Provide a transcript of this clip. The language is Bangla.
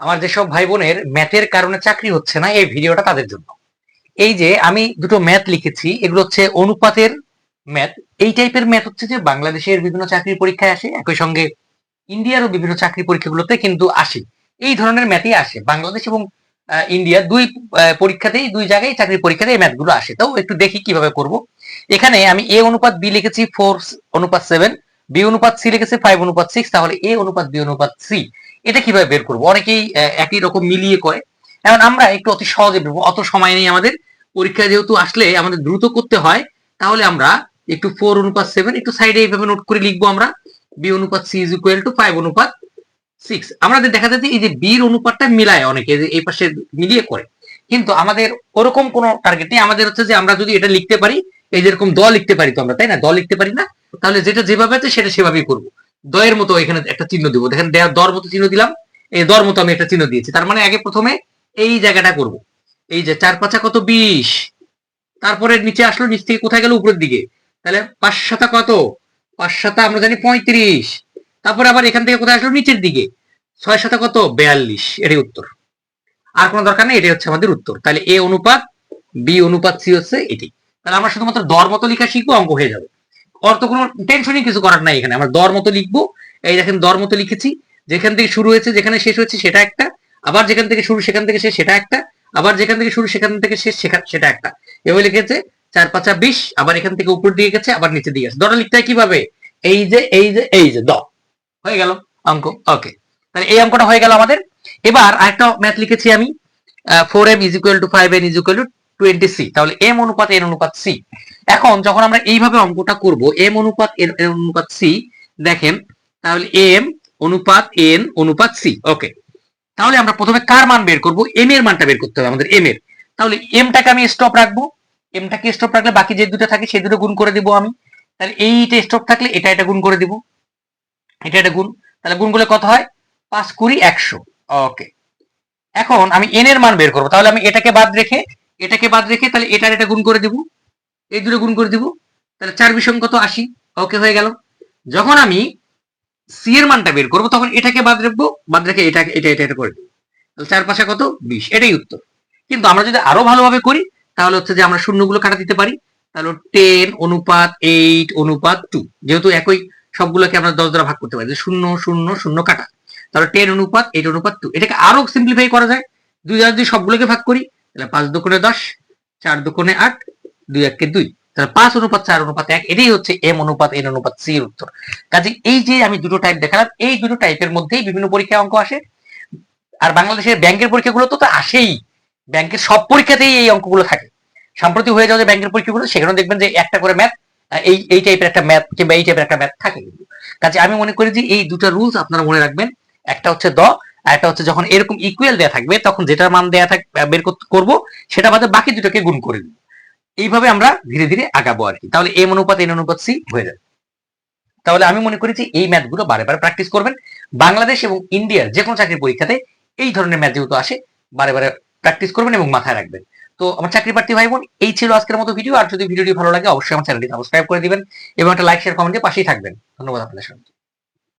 আমার যেসব ভাই বোনের ম্যাথের কারণে চাকরি হচ্ছে না, এই ভিডিওটা তাদের জন্য। এই যে আমি দুটো ম্যাথ লিখেছি, এগুলো হচ্ছে অনুপাতের ম্যাথ। এই টাইপের ম্যাথ হচ্ছে যে বাংলাদেশের বিভিন্ন চাকরির পরীক্ষায় আসে, একই সঙ্গে ইন্ডিয়ারও বিভিন্ন চাকরি পরীক্ষাগুলোতে কিন্তু আসে। এই ধরনের ম্যাথই আসে। বাংলাদেশ এবং ইন্ডিয়া দুই পরীক্ষাতেই, দুই জায়গায় চাকরির পরীক্ষাতে এই ম্যাথগুলো আসে। তো একটু দেখি কীভাবে করব। এখানে আমি এ অনুপাত বি লিখেছি, ফোর অনুপাত সেভেন। বি অনুপাত সি লিখেছি ফাইভ অনুপাত সিক্স তাহলে এ অনুপাত বি অনুপাত সি এটা কীভাবে বের করব? অনেকেই একই রকম মিলিয়ে করে। এখন আমরা একটু অতি সহজে অত সময় নেই আমাদের। পরীক্ষা যেহেতু আসলে আমাদের দ্রুত করতে হয়, তাহলে আমরা একটু ফোর অনুপাত সেভেন একটু সাইডে এইভাবে নোট করে লিখব আমরা। বি অনুপাত C is equal to five অনুপাত সিক্স আমাদের দেখা যাচ্ছে এই যে বির অনুপাতটা মিলায় অনেকে এই পাশে মিলিয়ে করে। কিন্তু আমাদের ওরকম কোনো টার্গেট নেই। আমাদের হচ্ছে যে আমরা যদি এটা লিখতে পারি, এই যেরকম দ লিখতে পারি তো আমরা, তাই না? দ লিখতে পারি না। তাহলে যেটা যেভাবে আছে সেটা সেভাবেই করব। দয়ের মতো এখানে একটা চিহ্ন দিব। দেখেন, দেয়ার দর মতো চিহ্ন দিলাম। এই দর মতো আমি একটা চিহ্ন দিয়েছি। তার মানে আগে প্রথমে এই জায়গাটা করব। এই যে চার পাঁচা কত? বিশ। তারপরে নিচে আসলো, নিচ থেকে কোথায় গেল? উপরের দিকে। তাহলে পাঁচ সাতা কত? পাঁচ সাতা আমরা জানি পঁয়ত্রিশ। তারপরে আবার এখান থেকে কোথায় আসলো? নিচের দিকে। ছয় সাতা কত? বেয়াল্লিশ। এটাই উত্তর। আর কোনো দরকার নেই, এটাই হচ্ছে আমাদের উত্তর। তাহলে এ অনুপাত, বি অনুপাত সি হচ্ছে এটি। তাহলে আমরা শুধুমাত্র দর মতো লেখা শিখব, অঙ্ক হয়ে যাবে। অর্থ কোনো টেনশনই কিছু করার নাই এখানে। আমরা দর মতো লিখব। এই দেখেন, দর মতো লিখেছি। যেখান থেকে শুরু হয়েছে, যেখানে শেষ হয়েছে, সেটা একটা। আবার যেখান থেকে শুরু, সেখান থেকে শেষ, সেটা একটা। আবার যেখান থেকে শুরু, সেখান থেকে শেষ সেটা একটা। এভাবে লিখেছে, চার, পাঁচা বিশ, আবার এখান থেকে উপর দিয়ে গেছে, আবার নিচে দিয়ে গেছে। দরটা লিখতে হয় কীভাবে? এই যে এই যে এই যে, দ। হয়ে গেল অঙ্ক। ওকে তাহলে এই অঙ্কটা হয়ে গেল আমাদের। এবার আরেকটা ম্যাথ লিখেছি আমি। Four M is equal to five N is equal to twenty C তাহলে এম অনুপাত এন অনুপাত সি এখন যখন আমরা এইভাবে অঙ্কটা করব এম অনুপাত এন অনুপাত সি দেখেন, তাহলে এম অনুপাত এন অনুপাত সি ওকে তাহলে আমরা প্রথমে কার মান বের করব? এম এর মানটা বের করতে হবে আমাদের এম এর। তাহলে এমটাকে আমি স্টপ রাখব। এমটাকে স্টপ রাখলে বাকি যে দুটো থাকে সেই দুটো গুণ করে দিব আমি। তাহলে এইটা স্টপ থাকলে এটা এটা গুণ করে দিব। এটা এটা গুণ। তাহলে গুণ করলে কত হয়? পাঁচ কুড়ি একশো। ওকে এখন আমি এন এর মান বের করব। তাহলে আমি এটাকে বাদ রেখে এটাকে বাদ রেখে তাহলে এটার এটা গুণ করে দিব। এই দুটো গুণ করে দিব। তাহলে চার বিষম কত আশি। ওকে, হয়ে গেল। যখন আমি সি এর মানটা বের করব, তখন এটাকে বাদ রাখব, বাদ রেখে এটাকে এটা এটা এটা করে দিব। তাহলে চার পাশে কত? বিশ। এটাই উত্তর। কিন্তু আমরা যদি আরও ভালোভাবে করি, তাহলে হচ্ছে যে আমরা শূন্যগুলো কাটা দিতে পারি। তাহলে টেন অনুপাত এইট অনুপাত টু যেহেতু একই সবগুলোকে আমরা দশ দ্বারা ভাগ করতে পারি। শূন্য শূন্য শূন্য কাটা। তাহলে টেন অনুপাত এইট অনুপাত টু এটাকে আরও সিম্পলিফাই করা যায়। দুই দ্বারা যদি সবগুলোকে ভাগ করি তাহলে পাঁচ দুকোণে দশ, চার দুকোণে আট, দুই এককে দুই। তাহলে পাঁচ অনুপাত, চার অনুপাত এক, এটাই হচ্ছে এম অনুপাত, এন অনুপাত সি এর উত্তর। কাজে এই যে আমি দুটো টাইপ দেখালাম, এই দুটো টাইপের মধ্যেই বিভিন্ন পরীক্ষায় অঙ্ক আসে। আর বাংলাদেশের ব্যাংকের পরীক্ষাগুলো তো তো আসেই। ব্যাংকের সব পরীক্ষাতেই এই অঙ্কগুলো থাকে। সম্প্রতি হয়ে যাওয়া যে ব্যাংকের পরীক্ষাগুলো সেখানে দেখবেন যে একটা করে ম্যাথ এই এই টাইপের একটা ম্যাথ কিংবা এই টাইপের একটা ম্যাথ থাকে। কাজে আমি মনে করি যে এই দুটো রুলস আপনারা মনে রাখবেন। একটা হচ্ছে দ একটা হচ্ছে যখন এরকম ইকুয়াল দেয়া থাকবে, তখন যেটার মান দেয়া থাক, বের করব, সেটা বাদে বাকি দুটোকে গুণ করে দিব এইভাবে আমরা ধীরে ধীরে আগাবো আর কি। তাহলে এম অনুপাত এন অনুপাত সি হয়ে যাবে। তাহলে আমি মনে করি যে এই ম্যাথগুলো বারে বারে প্র্যাকটিস করবেন। বাংলাদেশ এবং ইন্ডিয়ার যে কোনো চাকরির পরীক্ষাতে এই ধরনের ম্যাথ যেহেতু আসে বারে বারে প্র্যাকটিস করবেন এবং মাথায় রাখবেন। তো আমার চাকরি প্রার্থী ভাই বোন এই ছিল আজকের মতো ভিডিও আর যদি ভিডিওটি ভালো লাগে, অবশ্যই আমার চ্যানেলটি সাবস্ক্রাইব করে দিবেন এবং একটা লাইক শেয়ার কমেন্টে পাশেই থাকবেন। ধন্যবাদ আপনাদের সবাইকে।